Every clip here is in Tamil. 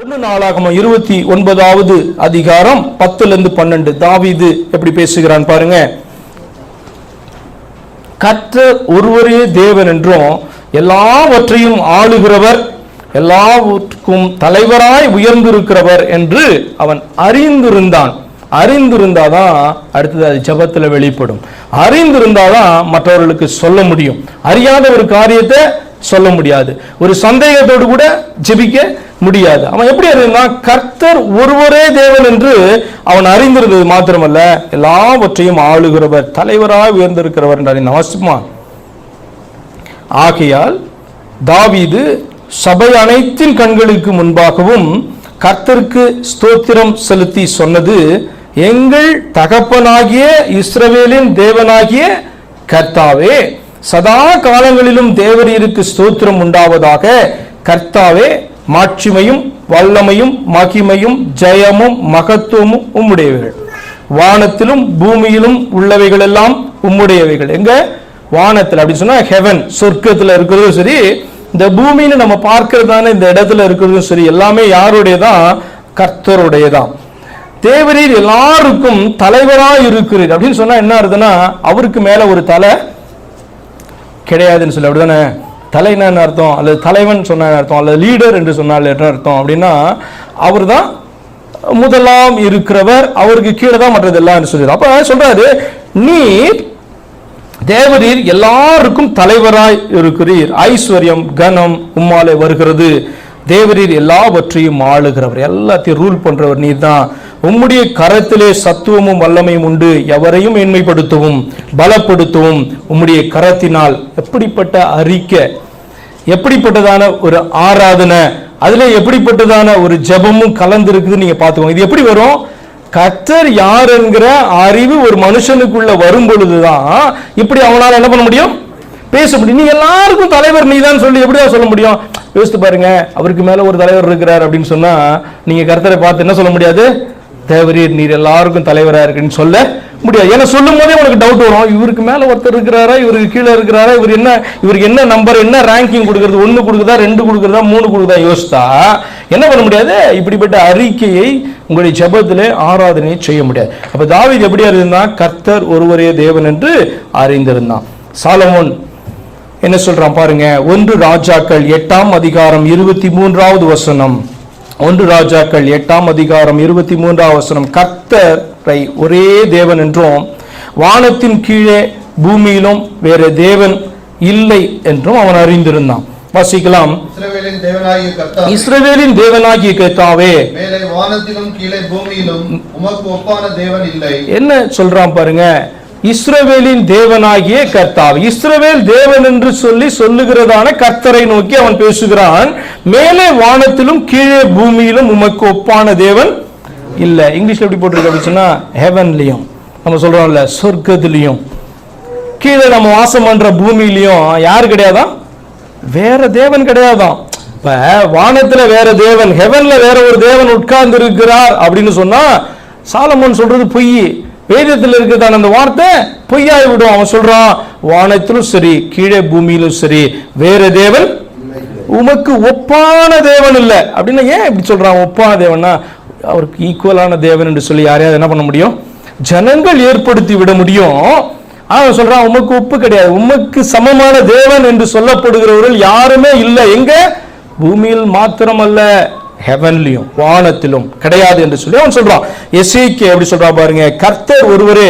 ஒன்று நாளாகம இருபத்தி ஒன்பதாவது அதிகாரம் பத்துல இருந்து பன்னெண்டு. தாவீது எப்படி பேசுகிறான் பாருங்க. கற்ற ஒருவரே தேவன் என்றும் எல்லாவற்றையும் ஆளுகிறவர் எல்லாவற்றுக்கும் தலைவராய் உயர்ந்திருக்கிறவர் என்று அவன் அறிந்திருந்தான். அறிந்திருந்தாதான் அடுத்தது அது ஜெபத்துல வெளிப்படும். அறிந்திருந்தாதான் மற்றவர்களுக்கு சொல்ல முடியும். அறியாத ஒரு காரியத்தை சொல்ல முடியாது. ஒரு சந்தேகத்தோடு கூட ஜெபிக்க முடியாது. அவன் எப்படி அறிந்தான்? கர்த்தர் ஒருவரே தேவன் என்று அவன் அறிந்திருந்தது மாத்திரமல்ல எல்லாவற்றையும் ஆளுகிறவர் தலைவராக உயர்ந்திருக்கிறவர் என்று அறிந்தான். ஆகையால் தாவீது சபை அனைத்தின் கண்களுக்கு முன்பாகவும் கர்த்தருக்கு ஸ்தோத்திரம் செலுத்தி சொன்னது எங்கள் தகப்பனாகிய இஸ்ரவேலின் தேவனாகிய கர்த்தாவே சதா காலங்களிலும் தேவரீருக்கு ஸ்தோத்திரம் உண்டாவதாக கர்த்தாவே மாட்சிமையும் வல்லமையும் மகிமையும் ஜெயமும் மகத்துவமும் உம்முடையவைகள். வானத்திலும் பூமியிலும் உள்ளவைகள் எல்லாம் உம்முடையவைகள். எங்க? வானத்தில். அப்படின்னு சொன்னா ஹெவன் சொர்க்கத்தில் இருக்கிறதும் சரி இந்த பூமின்னு நம்ம பார்க்கறதான இந்த இடத்துல இருக்கிறதும் சரி எல்லாமே யாருடையதான்? கர்த்தருடையதான். தேவரீர் எல்லாருக்கும் தலைவராக இருக்கிறீர் அப்படின்னு சொன்னா என்ன அர்த்தம்னா அவருக்கு மேல ஒரு தலை கிடையாதுன்னு சொல்லி அப்படிதானே? தலைனா என்ன அர்த்தம்? அல்லது தலைவன் சொன்ன என்ன அர்த்தம்? அல்லது லீடர் என்று சொன்னால் என்ன அர்த்தம்? அப்படின்னா அவர் தான் முதலாம் இருக்கிறவர் அவருக்கு கீழே தான் மற்றது எல்லாம் சொல்லிடுறார் அப்ப சொல்றாரு நீர் தேவரீர் எல்லாருக்கும் தலைவராய் இருக்கிறீர். ஐஸ்வர்யம் கனம் உம்மாலே வருகிறது. தேவரீர் எல்லாவற்றையும் ஆளுகிறவர். எல்லாத்தையும் ரூல் பண்றவர் நீர் தான் உம்முடைய கரத்திலே சத்துவமும் வல்லமையும் உண்டு. எவரையும் மேன்மைப்படுத்தவும் பலப்படுத்தவும் உம்முடைய கரத்தினால் எப்படிப்பட்ட அறிக்கை எப்படிப்பட்டதான ஒரு ஆராதனை அதுல எப்படிப்பட்டதான ஒரு ஜெபமும் கலந்து இருக்குது நீங்க பார்த்துக்கோங்க. இது எப்படி வரும்? கத்தர் யார் என்கிற அறிவு ஒரு மனுஷனுக்குள்ள வரும் பொழுதுதான் இப்படி அவனால என்ன பண்ண முடியும்? பேச முடியும். நீ எல்லாருக்கும் தலைவர் நீ தான் சொல்லி எப்படியா சொல்ல முடியும்? யோசித்து பாருங்க அவருக்கு மேல ஒரு தலைவர் இருக்கிறார் அப்படின்னு சொன்னா நீங்க கருத்தரை பார்த்து என்ன சொல்ல முடியாது? தேவரீர் நீர் எல்லாருக்கும் தலைவராக இருக்குன்னு சொல்ல முடியாது. ஏன்னா சொல்லும் போதே உனக்கு டவுட் வரும். இவருக்கு மேலே ஒருத்தர் இருக்கிறாரா? இவருக்கு கீழே இருக்கிறாரா? இவர் என்ன இவருக்கு என்ன நம்பர் என்ன ரேங்கிங் கொடுக்குறது? ஒன்று கொடுக்குதா? ரெண்டு கொடுக்குறதா? மூணு கொடுக்குதா யோசித்தா என்ன பண்ண முடியாது? இப்படிப்பட்ட அறிக்கையை உங்களுடைய ஜபத்தில் ஆராதனையை செய்ய முடியாது. அப்போ தாவீது எப்படி அறிந்திருந்தான் கர்த்தர் ஒருவரே தேவன் என்று அறிந்திருந்தான். சாலமோன் என்ன சொல்றான் பாருங்க? ஒன்று ராஜாக்கள் எட்டாம் அதிகாரம் இருபத்தி மூன்றாவது வசனம். ஒன்று ராஜாக்கள் எட்டாம் அதிகாரம் இருபத்தி மூன்றாவது வசனம் கர்த்தரை ஒரே தேவன் என்றும் வானத்தின் கீழே பூமியிலும் வேற தேவன் இல்லை என்றும் அவன் அறிந்திருந்தான். வாசிக்கலாம். இஸ்ரவேலின் தேவனாகிய கர்த்தாவே மேலே வானத்திலும் கீழே பூமியிலும் உமக்கு ஒப்பான தேவன் இல்லை. என்ன சொல்றான் பாருங்க இஸ்ரவேலின் தேவனாகிய கர்த்தாവ് இஸ்ரவேல் தேவன் என்று சொல்லி சொல்லுகிறதான கர்த்தரை நோக்கி அவன் பேசுகிறான். மேலே வானத்திலும் கீழே பூமியிலும் உமக்கு ஒப்பான தேவன் இல்ல. இங்கிலீஷ்ல எப்படி போட்டிருக்கு அப்படின்னு சொன்னால் ஹெவன்லயும் நம்ம சொல்றோம்ல சொர்க்கத்திலையும். கீழே நம்ம வாசம் பண்ற பூமியிலையும் யாரு கிடையாதான்? வேற தேவன் கிடையாதான். இப்ப வானத்துல வேற தேவன் ஹெவன்ல வேற ஒரு தேவன் உட்கார்ந்து இருக்கிறார் அப்படின்னு சொன்னா சாலமோன் சொல்றது பொய். வேதத்தில் இருக்கிறதான அந்த வார்த்தை? பொய்யாய் விடும். அவன் சொல்றான் வானத்திலும் சரி கீழே பூமியிலும் சரி வேற தேவன் உமக்கு ஒப்பான தேவன் இல்லை. அப்படின்னா ஏன் இப்படி சொல்றான்? ஒப்பான தேவன்னா அவருக்கு ஈக்குவலான தேவன் என்று சொல்லி யாரையாவது என்ன பண்ண முடியும்? ஜனங்கள் ஏற்படுத்தி விட முடியும். அவன் சொல்றான் உமக்கு உப்பு கிடையாது. உமக்கு சமமான தேவன் என்று சொல்லப்படுகிறவர்கள் யாருமே இல்லை. எங்க? பூமியில் மாத்திரமல்ல. ஹெவன்லியும் வானத்திலும் கிடையாது என்று சொல்லி அவன் சொல்றான். எசேக்கே எப்படி சொல்றான் பாருங்க கர்த்தர் ஒருவரே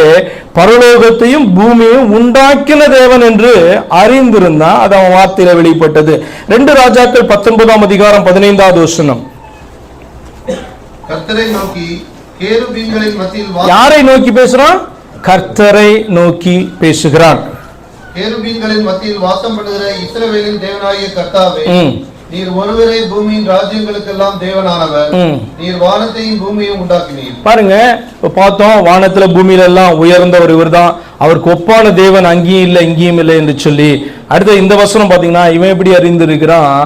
பரலோகத்தையும் பூமியையும் உண்டாக்கின தேவன் என்று அறிந்திருந்தான் அது அவன் வார்த்தையில வெளிப்பட்டது. ரெண்டு ராஜாக்கள் பத்தொன்பதாம் அதிகாரம் பதினைந்தாவது வசனம். யாரை நோக்கி பேசுறான்? கர்த்தரை நோக்கி பேசுகிறான். கேருபீன்களின் மத்தியில் வாசம் பண்ணுகிற இஸ்ரவேலின் தேவனாகிய கர்த்தாவே நீர் ஒருவரே பூமியின் ராஜ்யங்களுக்கெல்லாம் தேவனானவர். நீர் வானத்தையும் பூமியையும் உண்டாக்கினீர். பாருங்க இப்ப பார்த்தோம் வானத்துல பூமியில எல்லாம் உயர்ந்தவர் இவர்தான். அவருக்கு ஒப்பான தேவன் அங்கேயும் இல்லை இங்கேயும் இல்லை என்று சொல்லி. அடுத்த இந்த வசனம் பாத்தீங்கன்னா இவன் எப்படி அறிந்திருக்கிறான்?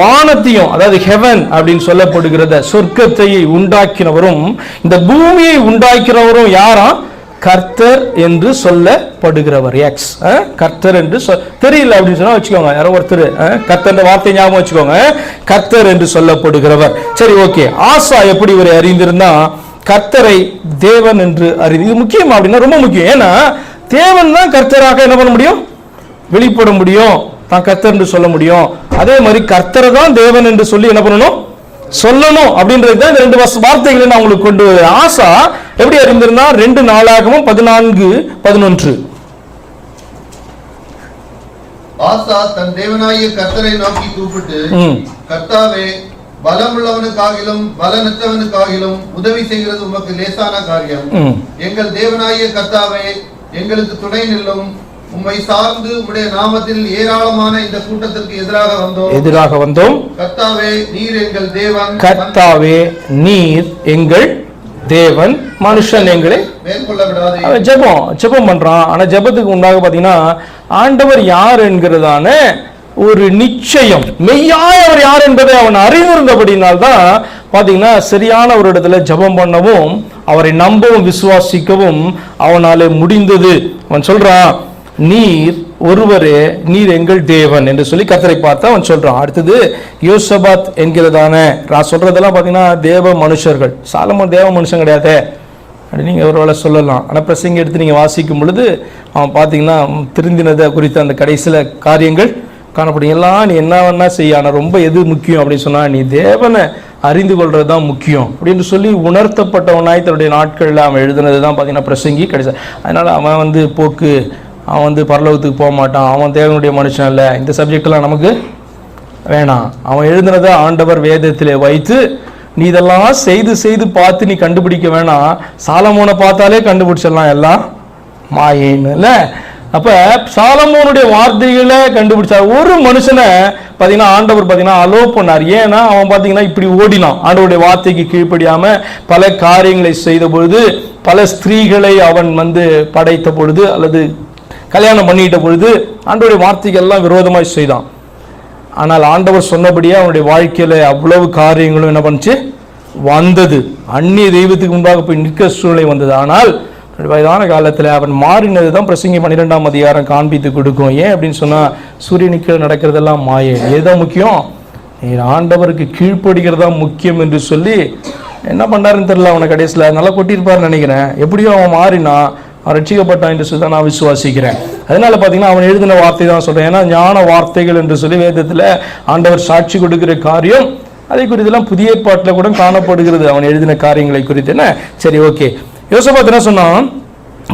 வானத்தையும் அதாவது ஹெவன் அப்படின்னு சொல்லப்படுகிறத சொர்க்கத்தை உண்டாக்கினவரும் இந்த பூமியை உண்டாக்கினவரும் யாரா? கர்த்தர் என்று சொல்லப்படுகிறவர் எக்ஸ் கர்த்தர் என்று சொல் தெரியல அப்படின்னு சொன்னா வச்சுக்கோங்க யாரோ ஒருத்தர் கர்த்தர் வார்த்தை ஞாபகம் வச்சுக்கோங்க. கர்த்தர் என்று சொல்லப்படுகிறவர். சரி ஓகே. ஆசா எப்படி இவரை அறிந்திருந்தா கர்த்தரை தேவன் என்று அறிந்து இது முக்கியம் அப்படின்னா ரொம்ப முக்கியம். ஏன்னா தேவன் தான் கர்த்தராக என்ன பண்ண முடியும்? வெளிப்பட முடியும். தான் கர்த்தர் என்று சொல்ல முடியும். அதே மாதிரி கர்த்தரை தான் தேவன் என்று சொல்லி என்ன பண்ணணும்? சொல்லணும் அப்படின்றது தான் இந்த ரெண்டு வார்த்தைகளை நான் உங்களுக்கு கொண்டு. ஆசா எப்படி அறிந்திருந்தா ரெண்டு நாளாகவும் பதினான்கு பதினொன்று ஆசா தன் தேவனாகிய கர்த்தரை நோக்கி கூப்பிட்டு. கர்த்தாவே பலமுள்ளவனுக்காகிலும் பலனற்றவனுக்காகிலும் உதவி செய்கிறது உமக்கு லேசான காரியம். எங்கள் தேவனாகிய கர்த்தாவே எங்களுக்கு துணை நில்லும் உம்மை சார்ந்து உம்முடைய நாமத்தில் ஏராளமான இந்த கூட்டத்திற்கு எதிராக வந்தோம். எதிராக வந்தோம். கர்த்தாவே நீர் எங்கள் தேவன். கர்த்தாவே நீர் எங்கள் தேவன். மனுஷன் எங்களை மேற்கொள்ள விடாதே. ஜெபம் ஜெபம் பண்றான். ஆனா ஜெபத்துக்கு முன்னாக பாத்தீங்கன்னா ஆண்டவர் யார் என்கிறதான ஒரு நிச்சயம். மெய்யாய அவர் யார் என்பதை அவன் அறிந்திருந்தபடினால் தான் பாத்தீங்கன்னா சரியான ஒரு இடத்துல ஜெபம் பண்ணவும் அவரை நம்பவும் விசுவாசிக்கவும் அவனாலே முடிந்தது. அவன் சொல்றான் நீர் ஒருவரே நீர் எங்கள் தேவன் என்று சொல்லி கத்தரை பார்த்தா அவன் சொல்றான். அடுத்தது யோசபாத் என்கிறதான நான் சொல்றதெல்லாம் பார்த்தீங்கன்னா தேவ மனுஷர்கள். சாலமன் தேவ மனுஷன் கிடையாதே. அப்படி நீங்கள் ஒருவேளை சொல்லலாம். ஆனால் பிரசங்க எடுத்து நீங்கள் வாசிக்கும் பொழுது அவன் பார்த்தீங்கன்னா திருந்தினதை குறித்த அந்த கடைசியில் காரியங்கள் காணப்படும். எல்லாம் நீ என்ன வேணா செய்ய ஆனால் ரொம்ப எது முக்கியம் அப்படின்னு சொன்னால் நீ தேவனை அறிந்து கொள்வது தான் முக்கியம். அப்படின்னு சொல்லி உணர்த்தப்பட்டவனாய் தன்னுடைய நாட்களில் அவன் எழுதுனது தான் பார்த்தீங்கன்னா பிரசங்கி கடைசி. அதனால் அவன் வந்து போக்கு அவன் வந்து பரலோகத்துக்கு போக மாட்டான். அவன் தேவனுடைய மனுஷன் இல்லை இந்த சப்ஜெக்ட்லாம் நமக்கு வேணாம். அவன் எழுதுனதை ஆண்டவர் வேதத்தில் வைத்து நீ இதெல்லாம் செய்து செய்து பார்த்து நீ கண்டுபிடிக்க வேணாம். சாலமோனை பார்த்தாலே கண்டுபிடிச்சிடலாம் எல்லாம். மாயின்னு இல்லை? அப்போ சாலமோனுடைய வார்த்தைகளை கண்டுபிடிச்சார் ஒரு மனுஷனை பார்த்தீங்கன்னா ஆண்டவர் பார்த்தீங்கன்னா அலோ பண்ணார். ஏன்னா அவன் பார்த்தீங்கன்னா இப்படி ஓடினான். ஆண்டவருடைய வார்த்தைக்கு கீழ்ப்படியாமல் பல காரியங்களை செய்த பொழுது பல ஸ்திரீகளை அவன் வந்து படைத்த பொழுது அல்லது கல்யாணம் பண்ணிட்ட பொழுது ஆண்டவருடைய வார்த்தைகள்லாம் விரோதமாக செய்தான். ஆனால் ஆண்டவர் சொன்னபடியே அவனுடைய வாழ்க்கையில் அவ்வளவு காரியங்களும் என்ன பண்ணுச்சு? வந்தது. அந்நிய தெய்வத்துக்கு முன்பாக போய் நிற்க சூழ்நிலை வந்தது. ஆனால் வயதான காலத்தில் அவன் மாறினது தான் பிரசங்கி பன்னிரெண்டாம் அதிகாரம் காண்பித்து கொடுக்கும். ஏன் அப்படின்னு சொன்னால் சூரியனுக்கு நடக்கிறதெல்லாம் மாயை. ஏதோ முக்கியம்? நீர் ஆண்டவருக்கு கீழ்ப்படுகிறதா முக்கியம் என்று சொல்லி என்ன பண்ணாருன்னு தெரியல அவனை கடைசியில். நல்லா கொட்டியிருப்பார்னு நினைக்கிறேன். எப்படியோ அவன் மாறினா அவன் ரட்சிக்கப்பட்டான் என்று சொல்லி தான் நான் விசுவாசிக்கிறேன். அதனால பார்த்தீங்கன்னா அவன் எழுதின வார்த்தை தான் சொல்கிறேன் ஏன்னா ஞான வார்த்தைகள் என்று சொல்லி வேதத்தில் ஆண்டவர் சாட்சி கொடுக்கிற காரியம் அதை குறித்தெல்லாம் புதிய பாட்டில் கூட காணப்படுகிறது. அவன் எழுதின காரியங்களை குறித்து என்ன? சரி ஓகே. யோசபாத் என்ன சொன்னான்?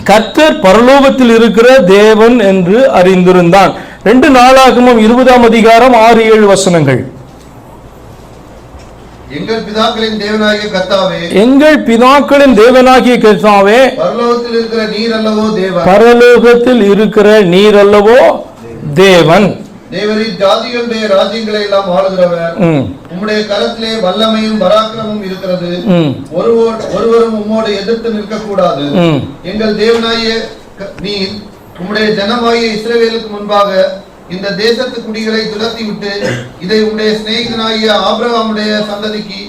கர்த்தர் பரலோகத்தில் இருக்கிற தேவன் என்று அறிந்திருந்தான். ரெண்டு நாளாகமும் இருபதாம் அதிகாரம் ஆறு ஏழு வசனங்கள். எங்கள் பிதாக்களின் தேவனாகிய கர்த்தாவே எங்கள் பிதாக்களின் தேவனாகிய கர்த்தாவே பரலோகத்தில் இருக்கிற நீர் அல்லவோ தேவன்? பரலோகத்தில் இருக்கிற நீர் அல்லவோ தேவன். தேவரின் ஜாதிகளுடைய ராஜ்யங்களை எல்லாம் ஆளுகிறவர் உம்முடைய கரத்திலே வல்லமையும் பராக்கிரமும் இருக்கிறது. ஒருவர் ஒருவரும் உம்மோடு எதிர்த்து நிற்கக்கூடாது. ம். எங்கள் தேவனாகிய க- நீர் உம்முடைய ஜனமாகிய இஸ்ரவேலுக்கு முன்பாக இந்த தேசத்து குடிகளை துரத்தி விட்டு இதை உடைய சிநேகிதனாகிய ஆபிரகாமுடைய சந்ததிக்கு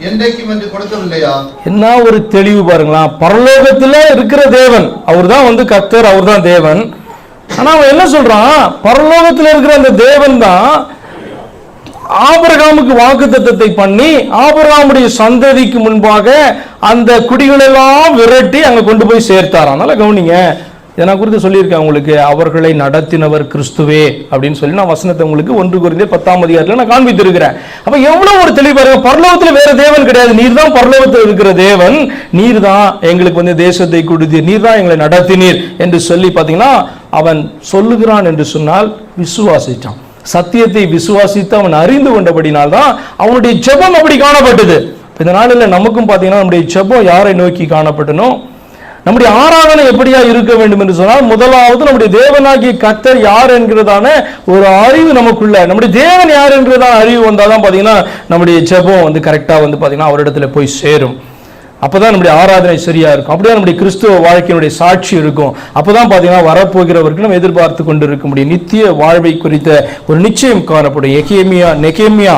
என்றைக்கும் என்று கொடுக்கவில்லையா? என்ன ஒரு தெளிவு பாருங்களா. பரலோகத்துல இருக்கிற தேவன் அவர்தான் வந்து கர்த்தர் அவர்தான் தேவன். ஆனா அவன் என்ன சொல்றான்? பரலோகத்துல இருக்கிற அந்த தேவன் தான் வாக்கு தத்தத்தை பண்ணி ஆபரகாமுடைய சந்ததிக்கு முன்பாக அந்த குடிகளெல்லாம் விரட்டி அங்க கொண்டு போய் சேர்த்தார் அதனால கவனிங்க. இதை நான் குறித்து சொல்லியிருக்கேன் உங்களுக்கு. அவர்களை நடத்தினவர் கிறிஸ்துவே அப்படின்னு சொல்லி நான் வசனத்தை உங்களுக்கு ஒன்று குறிந்தே பத்தாம் அதிகாரத்தில் நான் காண்பித்திருக்கிறேன். அப்போ எவ்வளோ ஒரு தெளிவு பாருங்க பரலோகத்துல வேற தேவன் கிடையாது. நீர் தான் பரலோகத்தில் இருக்கிற தேவன். நீர் தான் எங்களுக்கு வந்து தேசத்தை கொடுத்து நீர் தான் எங்களை நடத்தினீர் என்று சொல்லி பார்த்தீங்கன்னா அவன் சொல்லுகிறான் என்று சொன்னால் விசுவாசித்தான். சத்தியத்தை விசுவாசித்து அவன் அறிந்து கொண்டபடினால் தான் அவனுடைய ஜெபம் அப்படி காணப்பட்டது. இந்த நாளில் நமக்கும் பார்த்தீங்கன்னா நம்முடைய ஜெபம் யாரை நோக்கி காணப்பட்டனோ நம்முடைய ஆராதனை எப்படியா இருக்க வேண்டும் என்று சொன்னால் முதலாவது நம்முடைய தேவனாகிய கத்தர் யார் என்கிறதான ஒரு அறிவு நமக்குள்ள நம்முடைய தேவன் யார் என்கிறதான அறிவு வந்தாதான் பார்த்தீங்கன்னா நம்முடைய ஜெபம் வந்து கரெக்டாக வந்து பார்த்தீங்கன்னா அவரிடத்துல போய் சேரும். அப்பதான் நம்முடைய ஆராதனை சரியா இருக்கும். அப்படியே நம்முடைய கிறிஸ்துவ வாழ்க்கையினுடைய சாட்சி இருக்கும். அப்பதான் பார்த்தீங்கன்னா வரப்போகிறவருக்கு நம்ம எதிர்பார்த்து கொண்டு இருக்க முடியும். நித்திய வாழ்வை குறித்த ஒரு நிச்சயம் காணப்படும். எகேமியா நெகேமியா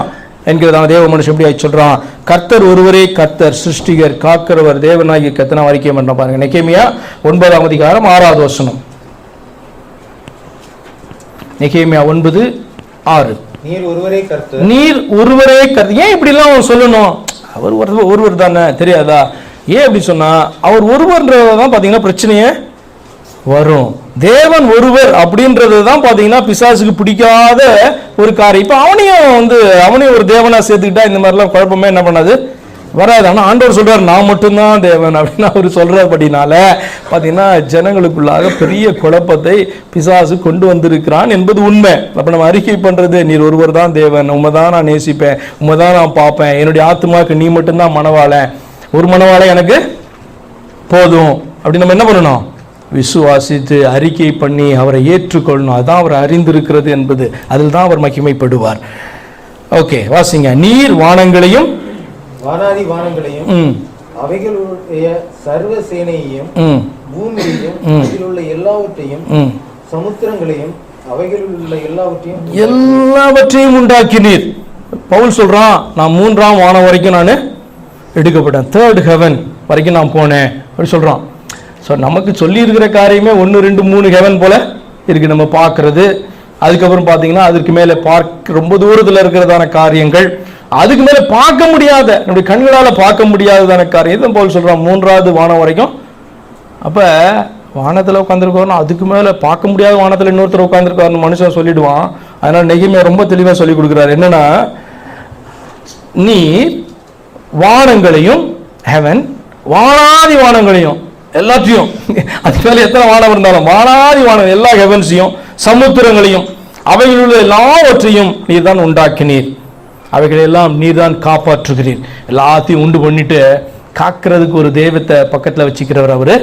என்கிறதான தேவ மனுஷன் எப்படி சொல்றான்? கர்த்தர் ஒருவரே கர்த்தர் சிருஷ்டிகர் காக்கிறவர் தேவனாகிய கத்தனை அறிக்கை பண்ண பாருங்க. நெகேமியா ஒன்பதாம் அதிகாரம் ஆறாவது வசனம். நெகேமியா ஒன்பது ஆறு. நீர் ஒருவரே கர்த்தர். நீர் ஒருவரே கர்த்தர். ஏன் இப்படிலாம் அவன் சொல்லணும்? அவர் ஒருவர் ஒருவர் தானே தெரியாதா? ஏன் அப்படி சொன்னா அவர் ஒருவர்ன்றதான் பாத்தீங்கன்னா பிரச்சனையே வரும். தேவன் ஒருவர் அப்படின்றது தான் பார்த்தீங்கன்னா பிசாசுக்கு பிடிக்காத ஒரு காரியம். இப்போ அவனையும் வந்து அவனையும் ஒரு தேவனாக சேர்த்துக்கிட்டா இந்த மாதிரிலாம் குழப்பமே என்ன பண்ணாது? வராது. ஆனால் ஆண்டவர் சொல்கிறார் நான் மட்டும்தான் தேவன் அப்படின்னு அவர் சொல்கிறபடினால பார்த்தீங்கன்னா ஜனங்களுக்குள்ளாக பெரிய குழப்பத்தை பிசாசு கொண்டு வந்திருக்கிறான் என்பது உண்மை. அப்போ நம்ம அறிக்கை பண்ணுறது நீர் ஒருவர் தான் தேவன். உண்மை தான் நான் நேசிப்பேன். உண்மை தான் நான் பார்ப்பேன். என்னுடைய ஆத்மாவுக்கு நீ மட்டும்தான் மனவாளன் ஒரு மனவாளன் எனக்கு போதும். அப்படி நம்ம என்ன பண்ணணும்? விசுவாசித்து அறிக்கை பண்ணி அவரை ஏற்றுக்கொள்ளணும். அதான் அவர் அறிந்திருக்கிறது என்பது. அதில் தான் அவர் மகிமைப்படுவார். ஓகே வாசிங்க. நீர் வானங்களையும் வானாதி வானங்களையும் அவைகளுடைய சர்வ சேனையையும் பூமியையும். அதில் உள்ள எல்லாவற்றையும் சமுத்திரங்களையும் அவைகளில் உள்ள எல்லாவற்றையும் எல்லாவற்றையும் உண்டாக்கினீர் பவுல் சொல்றான் நான் மூன்றாம் வானம் வரைக்கும் நான் எடுக்கப்பட்டேன். தேர்ட் ஹெவன் வரைக்கும் நான் போனேன். அப்படி சொல்றான். ஸோ நமக்கு சொல்லியிருக்கிற காரியமே ஒன்று ரெண்டு மூணு ஹெவன் போல இருக்குது நம்ம பார்க்குறது. அதுக்கப்புறம் பார்த்தீங்கன்னா அதுக்கு மேலே பார்க்க ரொம்ப தூரத்தில் இருக்கிறதான காரியங்கள். அதுக்கு மேலே பார்க்க முடியாத நம்முடைய கண்களால் பார்க்க முடியாததான காரியம். இதை போல் சொல்றான் மூன்றாவது வானம் வரைக்கும். அப்போ வானத்தில் உட்காந்துருக்கோம்னா அதுக்கு மேலே பார்க்க முடியாத வானத்தில் இன்னொருத்தர் உட்காந்துருக்காருன்னு மனுஷன் சொல்லிடுவான். அதனால் நெகிமையை ரொம்ப தெளிவாக சொல்லி கொடுக்குறாரு. என்னன்னா நீ வானங்களையும் ஹெவன் வானாதி வானங்களையும் எல்லாத்தையும். அது மேலே எத்தனை வானம் இருந்தாலும் வானாதி வானம் எல்லா ஹெவன்ஸையும் சமுத்திரங்களையும் அவைகளில் உள்ள எல்லாவற்றையும் நீர் தான் உண்டாக்கினீர். அவைகளெல்லாம் நீர் தான் காப்பாற்றுகிறீர். எல்லாத்தையும் உண்டு பண்ணிட்டு காக்கிறதுக்கு ஒரு தெய்வத்தை பக்கத்தில் வச்சுக்கிறவர் அவரு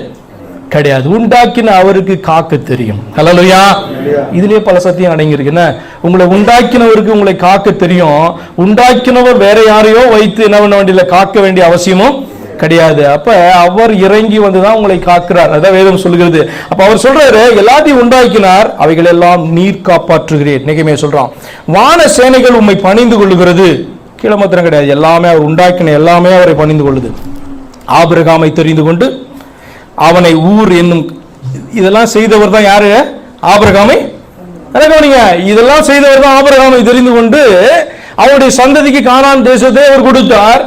கிடையாது. உண்டாக்கின அவருக்கு காக்க தெரியும். ஹலோயா இதுலயே பல சத்தியம் அடங்கியிருக்கு. என்ன? உங்களை உண்டாக்கினவருக்கு உங்களை காக்க தெரியும். உண்டாக்கினவர் வேற யாரையோ வைத்து என்ன பண்ண வேண்டிய காக்க வேண்டிய அவசியமும் கிடையாது. அப்ப அவர் இறங்கி வந்துதான் உங்களை காக்கிறார். அதான் வேதம் சொல்லுகிறது. அப்ப அவர் சொல்றாரு எல்லாத்தையும் உண்டாக்கினார் அவைகள் எல்லாம் நீர் காப்பாற்றுகிறேன். நிகமே சொல்றான் வான சேனைகள் உம்மை பணிந்து கொள்ளுகிறது. கீழே மாத்திரம் கிடையாது. எல்லாமே அவர் உண்டாக்கின எல்லாமே அவரை பணிந்து கொள்ளுது. ஆபிரகாமை தெரிந்து கொண்டு அவனை ஊர் என்னும் இதெல்லாம் செய்தவர் தான் யாரு? ஆபிரகாமை? கவனிங்க. இதெல்லாம் செய்தவர் தான் ஆபிரகாமை தெரிந்து கொண்டு அவருடைய சந்ததிக்கு காணான் தேசத்தை அவர் கொடுத்தார்.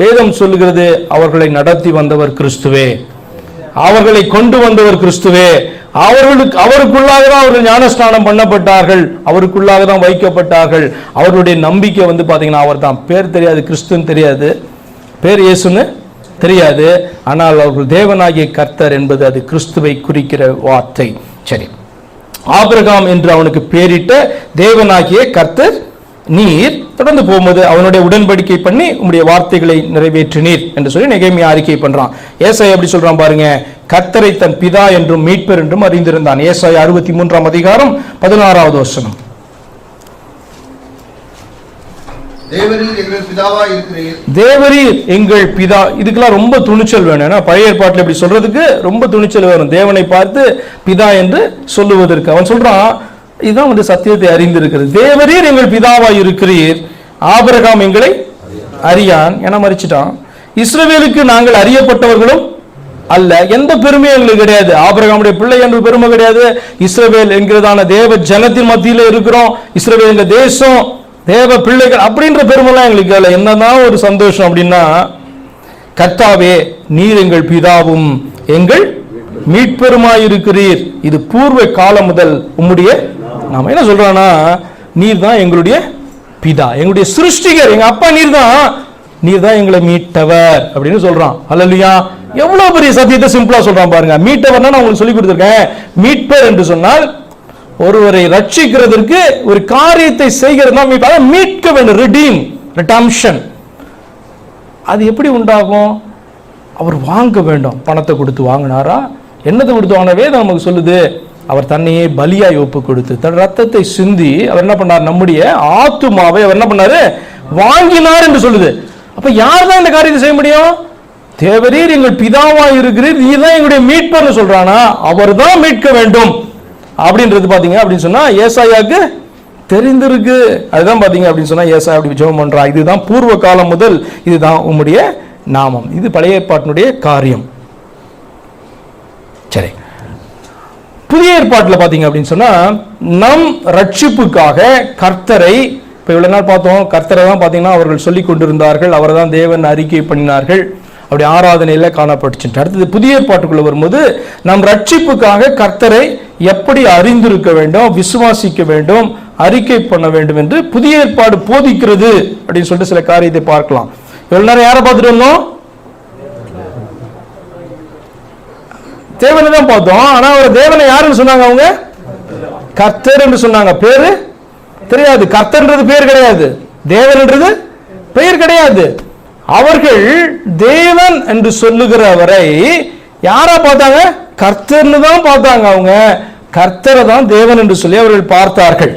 வேதம் சொல்லுகிறது அவர்களை நடத்தி வந்தவர் கிறிஸ்துவே. அவர்களை கொண்டு வந்தவர் கிறிஸ்துவே. அவர்களுக்கு அவருக்குள்ளாக தான் அவர்கள் ஞானஸ்நானம் பண்ணப்பட்டார்கள். அவருக்குள்ளாக தான் வைக்கப்பட்டார்கள். அவர்களுடைய நம்பிக்கை வந்து பார்த்தீங்கன்னா அவர் தான் பேர் தெரியாது கிறிஸ்துன்னு தெரியாது. பேர் இயேசுன்னு தெரியாது. ஆனால் அவர்கள் தேவனாகிய கர்த்தர் என்பது அது கிறிஸ்துவை குறிக்கிற வார்த்தை. சரி. ஆபிரகாம் என்று அவனுக்கு பேரிட்ட தேவனாகிய கர்த்தர் நீர் தொடர்ந்து போகும்போது அவனுடைய உடன்படிக்கை பண்ணி உம்முடைய வார்த்தைகளை நிறைவேற்றினீர் என்று சொல்லி நெகேமியா அறிக்கை பண்றான். ஏசாய் எப்படி சொல்றான் பாருங்க? கர்த்தரை தன் பிதா என்றும் மீட்பர் என்றும் அறிந்திருந்தான். ஏசாய் அறுபத்தி மூன்றாம் அதிகாரம் பதினாறாவது வசனம். இருக்கிறீர். தேவரீர் எங்கள் பிதா. இதுக்கெல்லாம் ரொம்ப துணிச்சல் வேணும். ஏன்னா பழைய ஏற்பாட்டில் இப்படி சொல்றதுக்கு ரொம்ப துணிச்சல் வேணும் தேவனை பார்த்து பிதா என்று சொல்லுவதற்கு. அவன் சொல்றான் இதுதான் வந்து சத்தியத்தை அறிந்திருக்கிறது. தேவரீர் எங்கள் பிதாவாய் இருக்கிறீர். ஆபரகாம் எங்களை அறியான். என மறிச்சிட்டான். இஸ்ரவேலுக்கு நாங்கள் அறியப்பட்டவர்களும் அல்ல. எந்த பெருமையும் எங்களுக்கு கிடையாது. ஆபரகாமுடைய பிள்ளை என்று பெருமை கிடையாது. இஸ்ரவேல் என்கிறதான தேவ ஜனத்தின் மத்தியில இருக்கிறோம். இஸ்ரவேல் எங்க தேசம் தேவ பிள்ளைகள் அப்படின்ற பெருமைலாம் எங்களுக்கு இல்லை. என்னதான் ஒரு சந்தோஷம் அப்படின்னா கர்த்தாவே நீர் எங்கள் பிதாவும் எங்கள் மீட்பெருமாயிருக்கிறீர் இது பூர்வ காலம் முதல் உம்முடைய நாம் என்ன சொல்கிறான்னா நீர் தான் எங்களுடைய பிதா எங்களுடைய சிருஷ்டிகர். எங்கள் அப்பா நீர் தான் நீர் தான் எங்களை மீட்டவர் அப்படின்னு சொல்றான். அல்லையா எவ்வளோ பெரிய சத்தியத்தை சிம்பிளாக சொல்கிறான் பாருங்க. மீட்டவர்னா நான் உங்களுக்கு சொல்லி கொடுத்துருக்கேன். மீட்பர் என்று சொன்னால் ஒருவரை ரட்சிக்கிறதற்கு ஒரு காரியத்தை செய்கிறது தான் மீட்பு மீட்க வேண்டும். ரிடீம் ரிடம்ஷன் அது எப்படி உண்டாகும்? அவர் வாங்க வேண்டும். பணத்தை கொடுத்து வாங்கினாரா? என்னத்தை கொடுத்து வாங்கின? வேதம் நமக்கு சொல்லுது. அவர் தன்னையே பலியாய் ஒப்பு கொடுத்து தன் ரத்தத்தை சிந்தி அவர் என்ன பண்ணார்? நம்முடைய ஆத்துமாவை அவர் என்ன பண்ணாரு? வாங்கினார் என்று சொல்லுது. அப்ப யார் தான் இந்த காரியத்தை செய்ய முடியும்? தேவரீர் எங்கள் பிதாவா இருக்கிறீர் நீ தான் எங்களுடைய மீட்பர்னு சொல்றானா? அவர் தான் மீட்க வேண்டும். அப்படின்றது பாத்தீங்க அப்படின்னு சொன்னா ஏசாயாக்கு தெரிந்திருக்கு. அதுதான் பாத்தீங்க அப்படின்னு சொன்னா ஏசா அப்படி ஜெபம் பண்றா. இதுதான் பூர்வ காலம் முதல் இதுதான் உம்முடைய நாமம். இது பழைய ஏற்பாட்டினுடைய காரியம். சரி. புதிய ஏற்பாட்டில் பார்த்தீங்க அப்படின்னு சொன்னால் நம் ரட்சிப்புக்காக கர்த்தரை இப்போ இவ்வளோ நாள் பார்த்தோம் கர்த்தரை தான் பார்த்தீங்கன்னா அவர்கள் சொல்லி கொண்டிருந்தார்கள் அவரை தான் தேவன் அறிக்கை பண்ணினார்கள் அப்படி ஆராதனையில் காணப்பட்டுச்சு அடுத்தது புதிய ஏற்பாட்டுக்குள்ளே வரும்போது நம் ரட்சிப்புக்காக கர்த்தரை எப்படி அறிந்திருக்க வேண்டும் விசுவாசிக்க வேண்டும் அறிக்கை பண்ண வேண்டும் என்று புதிய ஏற்பாடு போதிக்கிறது அப்படின்னு சொல்லிட்டு சில காரியத்தை பார்க்கலாம். இவ்வளோ நேரம் யாரை பார்த்துட்டு வந்தோம்? தேவனை தான் பார்த்தோம். ஆனா அவர் தேவனை யாருன்னு சொன்னாங்க அவங்க? கர்த்தர் என்று சொன்னாங்க. பேரு? தெரியாது. கர்த்தர்ன்றது பேர் கிடையாது. தேவன்ன்றது பெயர் கிடையாது. அவர்கள் தேவன் என்று சொல்லுகிறவரை யாரா பார்த்தாங்க? கர்த்தர்னு தான் பார்த்தாங்க அவங்க. கர்த்தரை தான் தேவன் என்று சொல்லி அவர்கள் பார்த்தார்கள்.